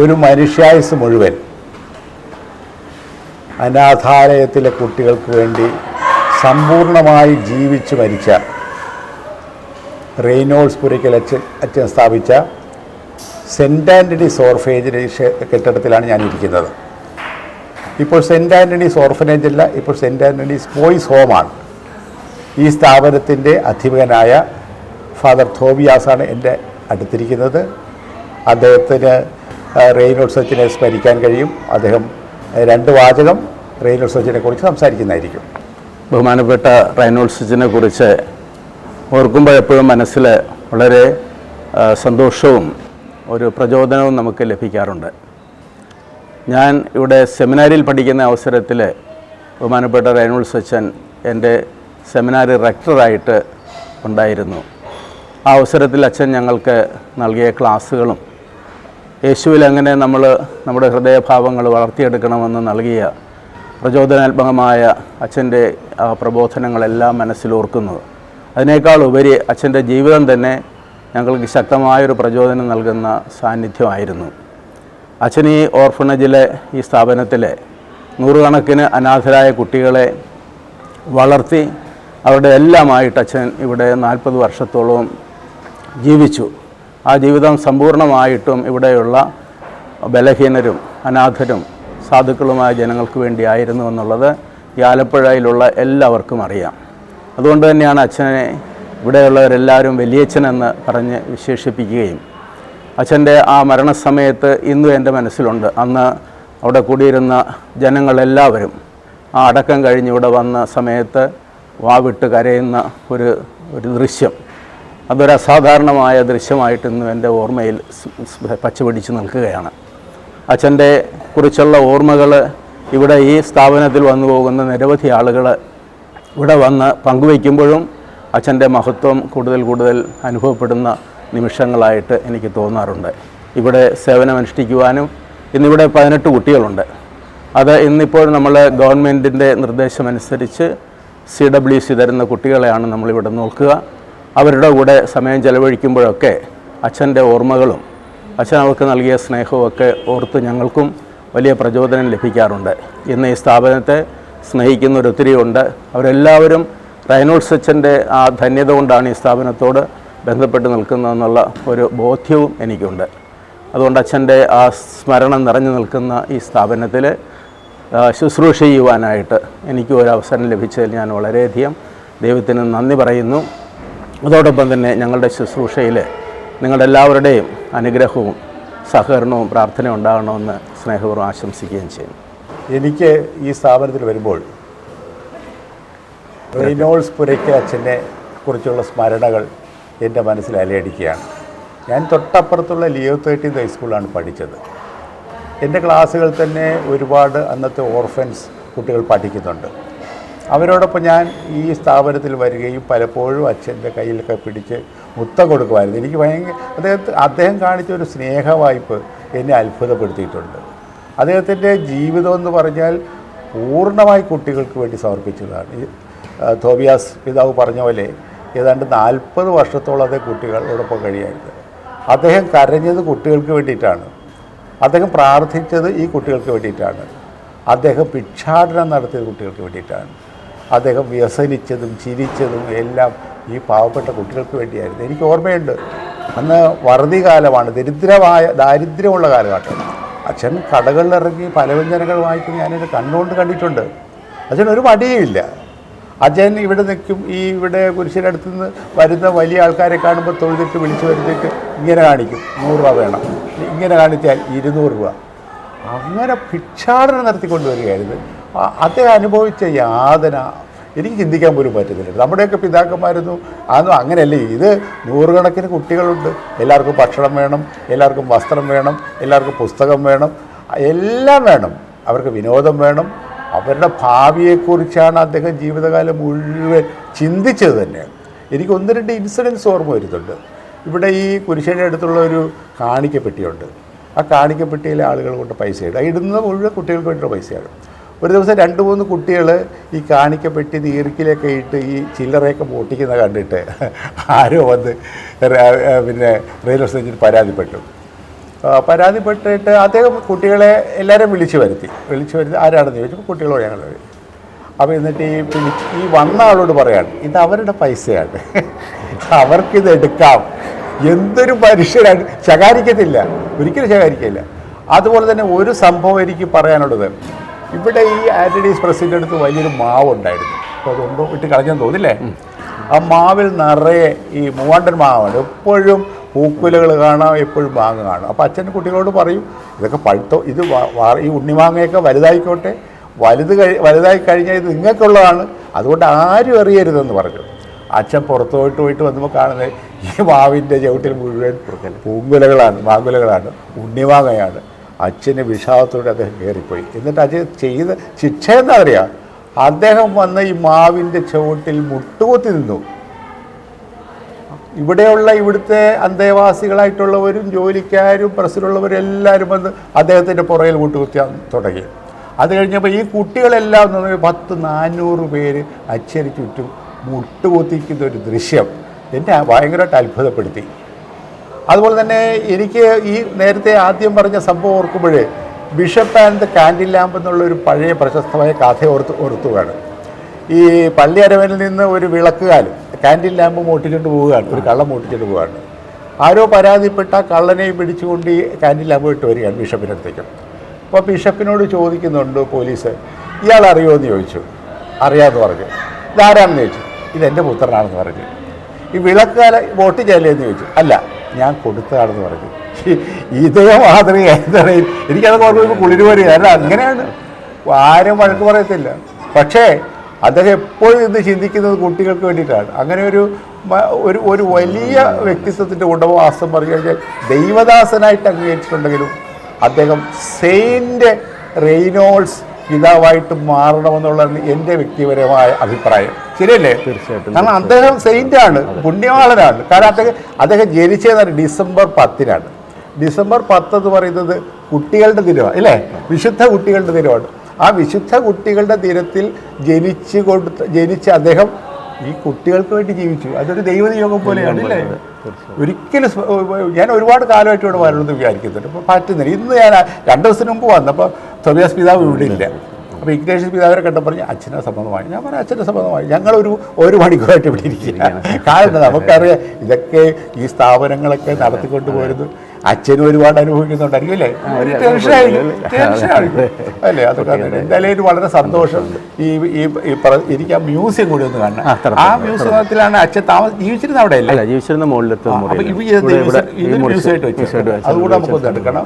ഒരു മനുഷ്യായുസ് മുഴുവൻ. അനാഥാലയത്തിലെ കുട്ടികൾക്ക് വേണ്ടി സമ്പൂർണമായി ജീവിച്ച് മരിച്ച റെയ്നോൾസ് പുരയ്ക്കൽ അച്ഛൻ അച്ഛൻ സ്ഥാപിച്ച സെന്റ് ആന്റണീസ് ഓർഫനേജ് കെട്ടിടത്തിലാണ് ഞാൻ ഇരിക്കുന്നത് ഇപ്പോൾ സെന്റ് ആന്റണീസ് ഓർഫനേജ് അല്ല ഇപ്പോൾ സെന്റ് ആന്റണീസ് ബോയ്സ് ഹോമാണ്. ഈ സ്ഥാപനത്തിന്റെ അധിപകനായ ഫാദർ തോബിയാസാണ് എന്റെ അടുത്തിരിക്കുന്നത്. അദ്ദേഹത്തിന് റെയിനോട്സ് സച്ചിനെ സ്മരിക്കാൻ കഴിയും. അദ്ദേഹം രണ്ട് വാചകം റെയിനോട്സ് സച്ചിനെ കുറിച്ച് സംസാരിക്കുന്നതായിരിക്കും. ബഹുമാനപ്പെട്ട റൈനോൾസിനെ കുറിച്ച് ഓർക്കുമ്പോൾ എപ്പോഴും മനസ്സിൽ വളരെ സന്തോഷവും ഒരു പ്രചോദനവും നമുക്ക് ലഭിക്കാറുണ്ട്. ഞാൻ ഇവിടെ സെമിനാരിൽ പഠിക്കുന്ന അവസരത്തിൽ ബഹുമാനപ്പെട്ട റൈനോൾസ് സച്ചൻ എന്റെ സെമിനാരി റെക്ടറായിട്ട് ഉണ്ടായിരുന്നു. ആ അവസരത്തിൽ അച്ഛൻ ഞങ്ങൾക്ക് നൽകിയ ക്ലാസ്സുകളും യേശുവിൽ അങ്ങനെ നമ്മൾ നമ്മുടെ ഹൃദയഭാവങ്ങൾ വളർത്തിയെടുക്കണമെന്ന് നൽകിയ പ്രചോദനാത്മകമായ അച്ഛന്റെ പ്രബോധനങ്ങളെല്ലാം മനസ്സിലോർക്കുന്നത് അതിനേക്കാൾ ഉപരി അച്ഛന്റെ ജീവിതം തന്നെ ഞങ്ങൾക്ക് ശക്തമായൊരു പ്രചോദനം നൽകുന്ന സാന്നിധ്യമായിരുന്നു. അച്ഛൻ ഈ ഓർഫണേജിലെ ഈ സ്ഥാപനത്തിലെ നൂറുകണക്കിന് അനാഥരായ കുട്ടികളെ വളർത്തി അവരുടെ എല്ലാമായിട്ട് അച്ഛൻ ഇവിടെ നാൽപ്പത് വർഷത്തോളവും ജീവിച്ചു. ആ ജീവിതം സമ്പൂർണമായിട്ടും ഇവിടെയുള്ള ബലഹീനരും അനാഥരും സാധുക്കളുമായ ജനങ്ങൾക്ക് വേണ്ടിയായിരുന്നു എന്നുള്ളത് ഈ ആലപ്പുഴയിലുള്ള എല്ലാവർക്കും അറിയാം. അതുകൊണ്ട് തന്നെയാണ് അച്ഛനെ ഇവിടെയുള്ളവരെല്ലാവരും വലിയച്ഛനെന്ന് പറഞ്ഞ് വിശേഷിപ്പിക്കുകയും അച്ഛന്റെ ആ മരണസമയത്ത് ഇന്നും എന്റെ മനസ്സിലുണ്ട്. അന്ന് അവിടെ കൂടിയിരുന്ന ജനങ്ങളെല്ലാവരും ആ അടക്കം കഴിഞ്ഞ് ഇവിടെ വന്ന സമയത്ത് വാവിട്ട് കരയുന്ന ഒരു ഒരു ദൃശ്യം. അതൊരു അസാധാരണമായ ദൃശ്യമായിട്ട് ഇന്നും എന്റെ ഓർമ്മയിൽ പച്ചപിടിച്ച് നിൽക്കുകയാണ്. അച്ഛന്റെ കുറിച്ചുള്ള ഓർമ്മകൾ ഇവിടെ ഈ സ്ഥാപനത്തിൽ വന്നു പോകുന്ന നിരവധി ആളുകൾ ഇവിടെ വന്ന് പങ്കുവയ്ക്കുമ്പോഴും അച്ഛന്റെ മഹത്വം കൂടുതൽ കൂടുതൽ അനുഭവപ്പെടുന്ന നിമിഷങ്ങളായിട്ട് എനിക്ക് തോന്നാറുണ്ട്. ഇവിടെ സേവനമനുഷ്ഠിക്കുവാനും ഇന്നിവിടെ പതിനെട്ട് കുട്ടികളുണ്ട്. അത് ഇന്നിപ്പോൾ നമ്മൾ ഗവൺമെന്റിന്റെ നിർദ്ദേശമനുസരിച്ച് സി ഡബ്ല്യു സി തരുന്ന കുട്ടികളെയാണ് നമ്മളിവിടെ നോക്കുക. അവരുടെ കൂടെ സമയം ചെലവഴിക്കുമ്പോഴൊക്കെ അച്ഛന്റെ ഓർമ്മകളും അച്ഛൻ അവർക്ക് നൽകിയ സ്നേഹവും ഒക്കെ ഓർത്ത് ഞങ്ങൾക്കും വലിയ പ്രചോദനം ലഭിക്കാറുണ്ട്. ഇന്ന് ഈ സ്ഥാപനത്തെ സ്നേഹിക്കുന്നവർ ഒത്തിരിയുണ്ട് അവരെല്ലാവരും റൈനോൾസ് അച്ഛന്റെ ആ ധന്യത കൊണ്ടാണ് ഈ സ്ഥാപനത്തോട് ബന്ധപ്പെട്ട് നിൽക്കുന്നതെന്നുള്ള ഒരു ബോധ്യവും എനിക്കുണ്ട്. അതുകൊണ്ട് അച്ഛന്റെ ആ സ്മരണം നിറഞ്ഞു നിൽക്കുന്ന ഈ സ്ഥാപനത്തിൽ ശുശ്രൂഷ ചെയ്യുവാനായിട്ട് എനിക്കും ഒരു അവസരം ലഭിച്ചതിൽ ഞാൻ വളരെയധികം ദൈവത്തിന് നന്ദി പറയുന്നു. അതോടൊപ്പം തന്നെ ഞങ്ങളുടെ ശുശ്രൂഷയിൽ നിങ്ങളുടെ എല്ലാവരുടെയും അനുഗ്രഹവും സഹകരണവും പ്രാർത്ഥന ഉണ്ടാകണമെന്ന് സ്നേഹപൂർവം ആശംസിക്കുകയും ചെയ്യുന്നു. എനിക്ക് ഈ സ്ഥാപനത്തിൽ വരുമ്പോൾ റെയ്നോൾസ് പുരയ്ക്ക് അച്ഛനെ കുറിച്ചുള്ള സ്മരണകൾ എന്റെ മനസ്സിൽ അലയടിക്കുകയാണ്. ഞാൻ തൊട്ടപ്പുറത്തുള്ള ലിയോ തേർട്ടീൻ ഹൈസ്കൂളിലാണ് പഠിച്ചത്. എന്റെ ക്ലാസ്സുകൾ തന്നെ ഒരുപാട് അന്നത്തെ ഓർഫൻസ് കുട്ടികൾ പഠിക്കുന്നുണ്ട്. അവരോടൊപ്പം ഞാൻ ഈ സ്ഥാപനത്തിൽ വരികയും പലപ്പോഴും അച്ഛന്റെ കയ്യിലൊക്കെ പിടിച്ച് മുത്തം കൊടുക്കുമായിരുന്നു. എനിക്ക് ഭയങ്കര അദ്ദേഹത്തെ അദ്ദേഹം കാണിച്ച ഒരു സ്നേഹവായ്പ് എന്നെ അത്ഭുതപ്പെടുത്തിയിട്ടുണ്ട്. അദ്ദേഹത്തിന്റെ ജീവിതം എന്ന് പറഞ്ഞാൽ പൂർണമായി കുട്ടികൾക്ക് വേണ്ടി സമർപ്പിച്ചതാണ്. തോബിയാസ് പിതാവ് പറഞ്ഞ പോലെ ഏതാണ്ട് നാൽപ്പത് വർഷത്തോളം അദ്ദേഹം കുട്ടികളോടൊപ്പം കഴിയായിരുന്നു. അദ്ദേഹം കരഞ്ഞത് കുട്ടികൾക്ക് വേണ്ടിയിട്ടാണ്. അദ്ദേഹം പ്രാർത്ഥിച്ചത് ഈ കുട്ടികൾക്ക് വേണ്ടിയിട്ടാണ്. അദ്ദേഹം ഭിക്ഷാടനം നടത്തിയത് കുട്ടികൾക്ക് വേണ്ടിയിട്ടാണ്. അദ്ദേഹം വ്യസനിച്ചതും ചിരിച്ചതും എല്ലാം ഈ പാവപ്പെട്ട കുട്ടികൾക്ക് വേണ്ടിയായിരുന്നു. എനിക്ക് ഓർമ്മയുണ്ട്. അന്ന് വറുതി കാലമാണ്. ദരിദ്രമായ ദാരിദ്ര്യമുള്ള കാലഘട്ടം. അച്ഛൻ കടകളിലിറങ്ങി പലവ്യഞ്ജനങ്ങൾ വായിക്കുന്ന ഞാനൊരു കണ്ണുകൊണ്ട് കണ്ടിട്ടുണ്ട്. അച്ഛൻ ഒരു മടിയുമില്ല അച്ഛൻ ഇവിടെ നിൽക്കും ഈ ഇവിടെ കുരിശിന്റെ അടുത്ത് നിന്ന് വരുന്ന വലിയ ആൾക്കാരെ കാണുമ്പോൾ തൊഴുതിട്ട് വിളിച്ചു വരുത്തിയിട്ട് ഇങ്ങനെ കാണിക്കും. നൂറ് രൂപ വേണം. ഇങ്ങനെ കാണിച്ചാൽ ഇരുന്നൂറ് രൂപ. അങ്ങനെ ഭിക്ഷാടനം നടത്തിക്കൊണ്ടുവരികയായിരുന്നു. അദ്ദേഹം അനുഭവിച്ച യാതന എനിക്ക് ചിന്തിക്കാൻ പോലും പറ്റുന്നില്ല. നമ്മുടെയൊക്കെ പിതാക്കന്മാരൊന്നും അതൊന്നും അങ്ങനെയല്ലേ. ഇത് നൂറുകണക്കിന് കുട്ടികളുണ്ട്. എല്ലാവർക്കും ഭക്ഷണം വേണം എല്ലാവർക്കും വസ്ത്രം വേണം എല്ലാവർക്കും പുസ്തകം വേണം എല്ലാം വേണം. അവർക്ക് വിനോദം വേണം. അവരുടെ ഭാവിയെക്കുറിച്ചാണ് അദ്ദേഹം ജീവിതകാലം മുഴുവൻ ചിന്തിച്ചത് തന്നെ എനിക്ക് ഒന്ന് രണ്ട് ഇൻസിഡൻസ് ഓർമ്മ വരുന്നുണ്ട്. ഇവിടെ ഈ കുരിശയുടെ അടുത്തുള്ള ഒരു കാണിക്കപ്പെട്ടിയുണ്ട്. ആ കാണിക്കപ്പെട്ടിയിലെ ആളുകൾ കൊണ്ട് പൈസ ഇടും. ഇടുന്ന മുഴുവൻ കുട്ടികൾക്ക് വേണ്ടിയുള്ള പൈസയാണ്. ഒരു ദിവസം രണ്ട് മൂന്ന് കുട്ടികൾ ഈ കാണിക്കപ്പെട്ടി നീർക്കിലൊക്കെ ഇട്ട് ഈ ചില്ലറയൊക്കെ പൊട്ടിക്കുന്ന കണ്ടിട്ട് ആരോ വന്ന് പിന്നെ റെയിൽവേ സ്റ്റേഷനിൽ പരാതിപ്പെട്ടു. പരാതിപ്പെട്ടിട്ട് അദ്ദേഹം കുട്ടികളെ എല്ലാവരും വിളിച്ചു വരുത്തി. വിളിച്ചു വരുത്തി ആരാണെന്ന് ചോദിച്ചപ്പോൾ കുട്ടികളോട് ഞങ്ങൾ അപ്പോൾ എന്നിട്ട് ഈ വിളിച്ച് ഈ വന്ന ആളോട് പറയാണ് ഇത് അവരുടെ പൈസയാണ്. അവർക്കിത് എടുക്കാം. എന്തൊരു മനുഷ്യരാണ്. ശകാരിക്കത്തില്ല. ഒരിക്കലും ശകാരിക്കില്ല അതുപോലെ തന്നെ ഒരു സംഭവം എനിക്ക് പറയാനുള്ളത്. ഇവിടെ ഈ ആന്റണീസ് പ്രസിഡന്റ് അടുത്ത് വലിയൊരു മാവ് ഉണ്ടായിരുന്നു അപ്പോൾ അതുകൊണ്ട് ഇട്ട് കളഞ്ഞെന്ന് തോന്നില്ലേ ആ മാവിൽ നിറയെ ഈ മൂവാണ്ടൻ മാവാണ്. എപ്പോഴും പൂക്കുലകൾ കാണാം എപ്പോഴും മാങ്ങ കാണാം. അപ്പോൾ അച്ഛൻ കുട്ടികളോട് പറയും ഇതൊക്കെ പഴുത്തോ ഇത് ഈ ഉണ്ണിമാങ്ങയൊക്കെ വലുതായിക്കോട്ടെ. വലുത് കഴി വലുതായി കഴിഞ്ഞാൽ ഇത് നിങ്ങൾക്കുള്ളതാണ്. അതുകൊണ്ട് ആരും അറിയരുതെന്ന് പറഞ്ഞു. അച്ഛൻ പുറത്തു പോയിട്ട് പോയിട്ട് വന്നപ്പോൾ കാണുന്നത് ഈ മാവിന്റെ ചവിട്ടിൽ മുഴുവൻ പൂങ്കുലകളാണ് മാങ്കുലകളാണ് ഉണ്ണിമാങ്ങയാണ് അച്ഛന് വിഷാദത്തോടെ അദ്ദേഹം കയറിപ്പോയി. എന്നിട്ട് അച്ഛൻ ചെയ്ത ശിക്ഷ എന്താ അറിയാം അദ്ദേഹം വന്ന് ഈ മാവിന്റെ ചുവട്ടിൽ മുട്ടുകൊത്തി നിന്നു. ഇവിടെയുള്ള ഇവിടുത്തെ അന്തേവാസികളായിട്ടുള്ളവരും ജോലിക്കാരും പ്രസിലുള്ളവരും എല്ലാവരും വന്ന് അദ്ദേഹത്തിന്റെ പുറകിൽ മുട്ടുകുത്തിയാൻ തുടങ്ങി. അത് കഴിഞ്ഞപ്പോൾ ഈ കുട്ടികളെല്ലാം എന്ന് പറഞ്ഞാൽ പത്ത് നാനൂറ് പേര് അച്ഛന് ചുറ്റും മുട്ടുകുത്തിക്കുന്ന ഒരു ദൃശ്യം എന്നെ ഭയങ്കരമായിട്ട് അത്ഭുതപ്പെടുത്തി. അതുപോലെ തന്നെ എനിക്ക് ഈ നേരത്തെ ആദ്യം പറഞ്ഞ സംഭവം ഓർക്കുമ്പോഴേ ബിഷപ്പ് ആൻഡ് കാൻഡിൽ ലാമ്പ് എന്നുള്ള ഒരു പഴയ പ്രശസ്തമായ കഥ ഓർത്ത് ഓർത്തുകയാണ് ഈ പള്ളി അരവനിൽ നിന്ന് ഒരു വിളക്കുകാൽ കാൻഡിൽ ലാമ്പ് മോട്ടിച്ചുകൊണ്ട് പോവുകയാണ് ഒരു കള്ളം മോട്ടിച്ചുകൊണ്ട് പോവുകയാണ്. ആരോ പരാതിപ്പെട്ട കള്ളനെയും പിടിച്ചുകൊണ്ട് ഈ കാൻഡിൽ ലാമ്പ് ഇട്ട് വരികയാണ് ബിഷപ്പിന്റെ അടുത്തേക്ക്. അപ്പോൾ ബിഷപ്പിനോട് ചോദിക്കുന്നുണ്ട് പോലീസ് ഇയാൾ അറിയുമോ എന്ന് ചോദിച്ചു. അറിയാമെന്ന് പറഞ്ഞു. ഇതാരാണെന്ന് ചോദിച്ചു? ഇതെന്റെ പുത്രനാണെന്ന് പറഞ്ഞു. ഈ വിളക്കുകാല വോട്ട് ചെയ്യലേന്ന് ചോദിച്ചു. അല്ല ഞാൻ കൊടുത്തതാണെന്ന് പറഞ്ഞു ഇതേ മാതൃക എന്താണ് എനിക്കത് ഓർമ്മ കുളിര് വരിക കാരണം അങ്ങനെയാണ്. ആരും വഴക്ക് പറയത്തില്ല. പക്ഷേ അദ്ദേഹം എപ്പോഴും ഇന്ന് ചിന്തിക്കുന്നത് കുട്ടികൾക്ക് വേണ്ടിയിട്ടാണ്. അങ്ങനെ ഒരു ഒരു ഒരു വലിയ വ്യക്തിത്വത്തിന്റെ ഉടമവാസം പറഞ്ഞു കഴിഞ്ഞാൽ ദൈവദാസനായിട്ട് അംഗീകരിച്ചിട്ടുണ്ടെങ്കിലും അദ്ദേഹം സെയിന്റ് റെയ്നോൾസ് പിതാവായിട്ട് മാറണമെന്നുള്ളതാണ് എന്റെ വ്യക്തിപരമായ അഭിപ്രായം. ശരിയല്ലേ? തീർച്ചയായിട്ടും, കാരണം അദ്ദേഹം സെയിന്റ് ആണ് പുണ്യവാളനാണ്. കാരണം അദ്ദേഹം അദ്ദേഹം ജനിച്ചത് ഡിസംബർ പത്തിനാണ്. ഡിസംബർ പത്ത് എന്ന് പറയുന്നത് കുട്ടികളുടെ ദിനമാണ് അല്ലേ വിശുദ്ധ കുട്ടികളുടെ ദിനമാണ്. ആ വിശുദ്ധ കുട്ടികളുടെ ദിനത്തിൽ ജനിച്ചു കൊടുത്ത് ജനിച്ച അദ്ദേഹം ഈ കുട്ടികൾക്ക് വേണ്ടി ജീവിച്ചു. അതൊരു ദൈവനിയോഗം പോലെയാണ് അല്ലേ ഒരിക്കലും ഞാൻ ഒരുപാട് കാലമായിട്ട് ഇവിടെ വരണമെന്ന് വിചാരിക്കുന്നുണ്ട്. അപ്പോൾ പറ്റുന്നില്ല. ഇന്ന് ഞാൻ രണ്ട് ദിവസത്തിന് മുമ്പ് വന്നപ്പോൾ തൊബിയാസ് പിതാവ് ഇവിടെ ഇല്ല. അപ്പോൾ ഇഗ്നേഷ്യസ് പിതാവിനെ കണ്ടപ്പോൾ പറഞ്ഞു അച്ഛനെ സമ്മതമായി ഞാൻ പറഞ്ഞു അച്ഛനെ സമ്മതമായി ഞങ്ങളൊരു ഒരു മണിക്കൂറായിട്ട് ഇവിടെ ഇരിക്കുക കാരണം നമുക്കറിയാം ഇതൊക്കെ ഈ സ്ഥാപനങ്ങളൊക്കെ നടത്തിക്കൊണ്ട് പോരുന്നു അച്ഛനും ഒരുപാട് അനുഭവിക്കുന്നുണ്ടായിരിക്കും അല്ലേ? അല്ലേ? അതൊക്കെ എന്തായാലും വളരെ സന്തോഷം. ഈ ഈ എനിക്ക് ആ മ്യൂസിയം കൂടി ഒന്ന് കാണണം. ആ, മ്യൂസിയത്തിലാണ് അച്ഛൻ താമസം ജീവിച്ചിരുന്ന അവിടെ അല്ലേ? ജീവിച്ചിരുന്ന മുകളിലെത്തും അതുകൂടെ നമുക്കൊന്ന് എടുക്കണം.